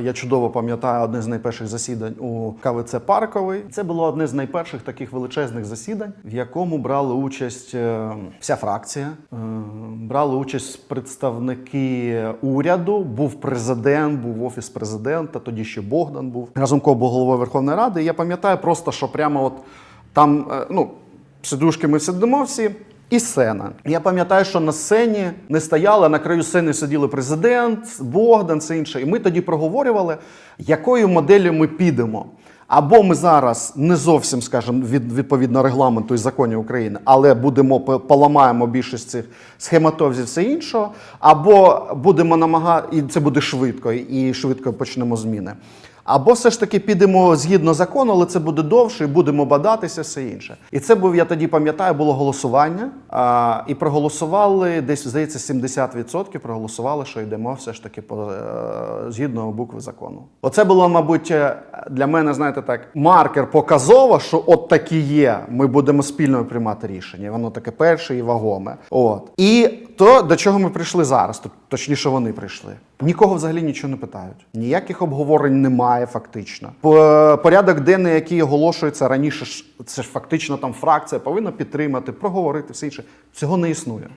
Я чудово пам'ятаю одне з найперших засідань у КВЦ Парковий. Це було одне з найперших таких величезних засідань, в якому брали участь е, вся фракція, е, брали участь представники уряду. Був президент, був офіс президента. Тоді ще Богдан був разумков був головою Верховної Ради. І я пам'ятаю просто, що прямо от там, е, ну, сидушки ми сидимо всі. І сцена. Я пам'ятаю, що на сцені не стояли, а на краю сцени сиділи президент, Богдан, це інше. І ми тоді проговорювали, якою моделлю ми підемо. Або ми зараз не зовсім, скажімо, від, відповідно регламенту і законів України, але будемо поламаємо більшість цих схематозів все іншого, або будемо намагати, і це буде швидко, і швидко почнемо зміни. Або все ж таки підемо згідно закону, але це буде довше, і будемо бадатися, все інше. І це був, я тоді пам'ятаю, було голосування. А, і проголосували десь, здається, 70% проголосували, що йдемо все ж таки по е, згідно букви закону. Оце було, мабуть, е, для мене, знаєте, так, маркер показово, що от такі є. Ми будемо спільно приймати рішення. Воно таке перше і вагоме. От. І то, до чого ми прийшли зараз, точніше, вони прийшли. Нікого взагалі нічого не питають. Ніяких обговорень немає, фактично. По- Порядок денний, який оголошується раніше, це ж фактично там фракція повинна підтримати, проговорити все інше. Цього не існує.